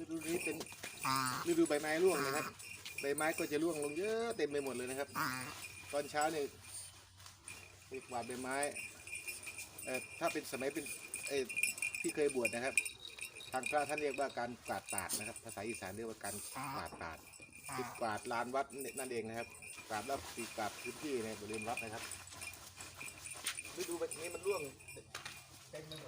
ฤดูนี้เป็นฤดูใบไม้ร่วงนะครับ ใบไม้ก็จะร่วงลงเยอะเต็มไปหมดเลยนะครับ ตอนเช้าเนี่ยไปกวาดใบไม้เอ่อถ้าเป็นสมัยเป็นเอ่อที่เคยบวชนะครับ ทางพระท่านเรียกว่าการกวาดตาดนะครับ ภาษาอีสานเรียกว่าการกวาดตาดคือกวาดลานวัดนั่นเองนะครับกวาดแล้วปีกวาดพื้นที่ในบริเวณวัดนะครับฤดูแบบนี้มันร่วงเต็มไปหมด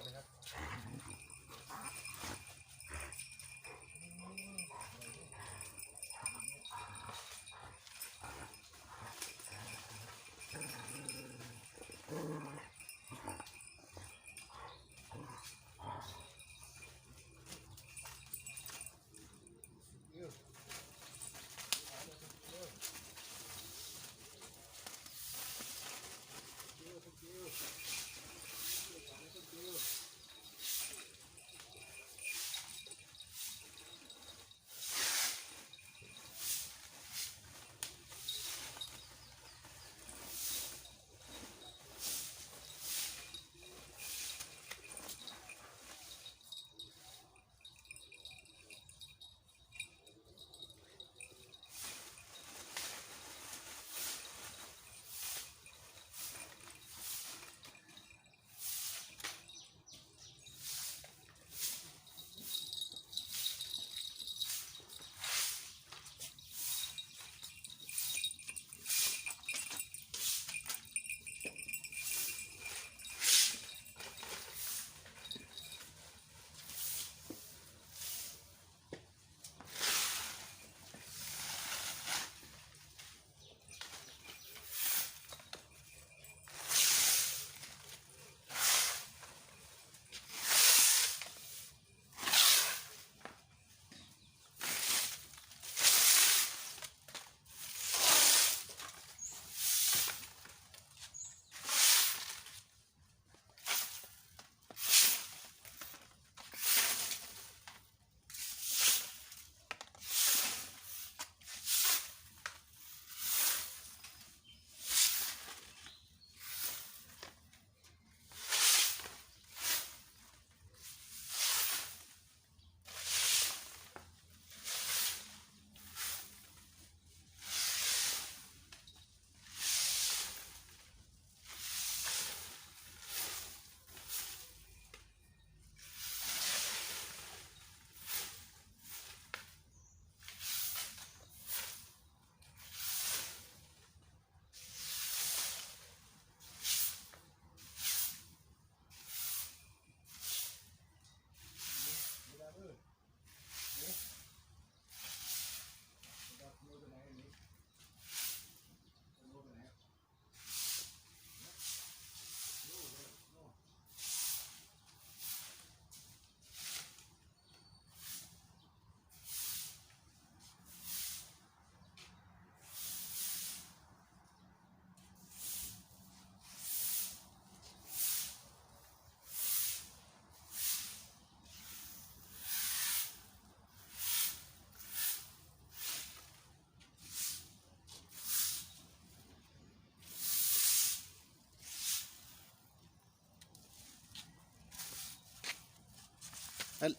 และ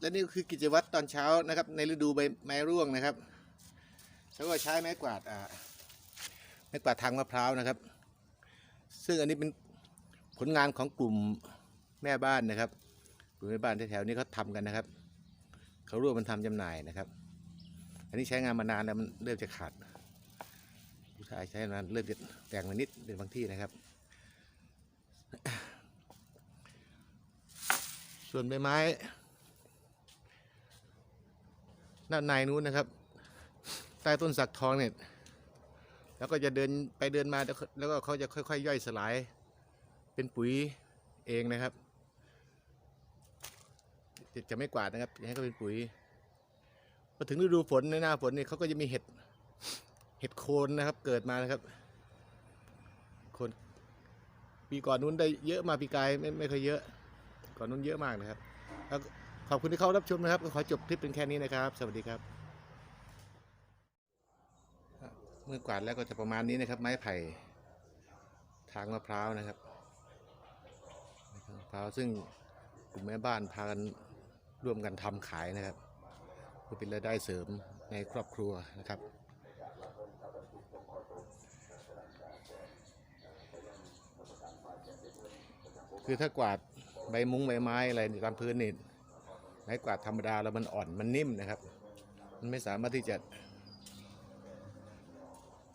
และนี่ก็คือกิจวัตรตอนเช้านะครับ ในฤดูใบไม้ร่วงนะครับ แล้วก็ใช้ไม้กวาดอ่าไม้กวาดทางมะพร้าวนะครับ ซึ่งอันนี้เป็นผลงานของกลุ่มแม่บ้านนะครับ กลุ่มแม่บ้านแถวๆนี้เขาทำกันนะครับเขาร่วมมันทำจำหน่ายนะครับ อันนี้ใช้งานมานานแล้วมันเริ่มจะขาดผู้ชายใช้มานานเริ่มจะแต่งมานิดเป็นบางที่นะครับ ส่วนใบไม้ ด้านในนู้นนะครับ ใต้ต้นสักทองเนี่ยแล้วก็จะเดินไปเดินมาแล้วก็เขาจะค่อยๆย่อยสลาย เป็นปุ๋ยเองนะครับจะจะไม่กวาดนะครับจะให้เขาเป็นปุ๋ยพอถึงฤดูฝนในหน้าฝนเนี่ยเขาก็จะมีเห็ดเห็ดโคนนะครับเกิดมานะครับ คนปีก่อนนู้นได้เยอะมาปีกายไม่ไม่เคอยเยอะ ก่อนนู้นเยอะมากนะครับแล้ว ขอบคุณที่เข้ารับชมนะครับ ก็ขอจบคลิปเป็นแค่นี้นะครับ สวัสดีครับ เมื่อกวาดแล้วก็จะประมาณนี้นะครับ ไม้ไผ่ทางมะพร้าวนะครับมะพร้าวซึ่งกลุ่มแม่บ้านพากันร่วมกันทำขายนะครับเพื่อเป็นรายได้เสริมในครอบครัวนะครับคือถ้ากวาดใบมุ้งใบไม้อะไรตามพื้นนี่ ไม้กวาดธรรมดาแล้วมันอ่อนมันนิ่มนะครับ มันไม่สามารถที่จะ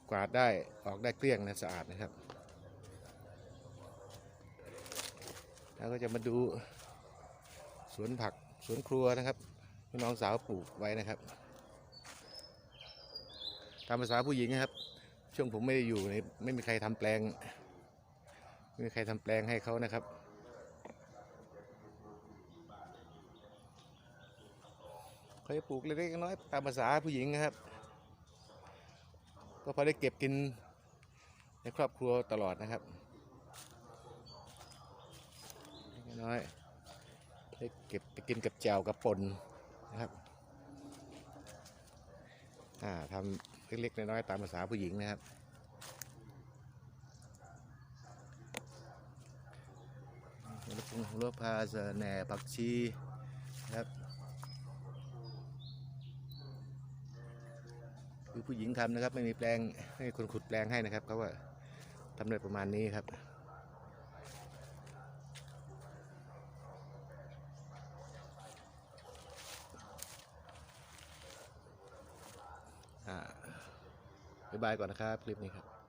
กวาดได้ออกได้เกลี้ยงนะสะอาดนะครับ แล้วก็จะมาดูสวนผักสวนครัวนะครับพี่น้องสาวปลูกไว้นะครับตามภาษาผู้หญิงนะครับ ช่วงผมไม่ได้อยู่ในไม่มีใครทำแปลง ไม่มีใครทำแปลงให้เขานะครับ ขาปลูกเล็กๆน้อยๆตามภาษาผู้หญิงนะครับ ก็พอได้เก็บกินในครอบครัวตลอดนะครับเล็กๆน้อยๆได้เก็บไปกินกับแจวกับปนนะครับอ่าทำเล็กๆน้อยๆตามภาษาผู้หญิงนะครับหัวละพงหัวละพาสแหน่ผักชีนะครับ คือผู้หญิงทำนะครับ ไม่มีแปลงให้คนขุดแปลงให้นะครับเขาว่าทำได้ประมาณนี้ครับอ่าบ๊ายบายก่อนนะครับ คลิปนี้ครับ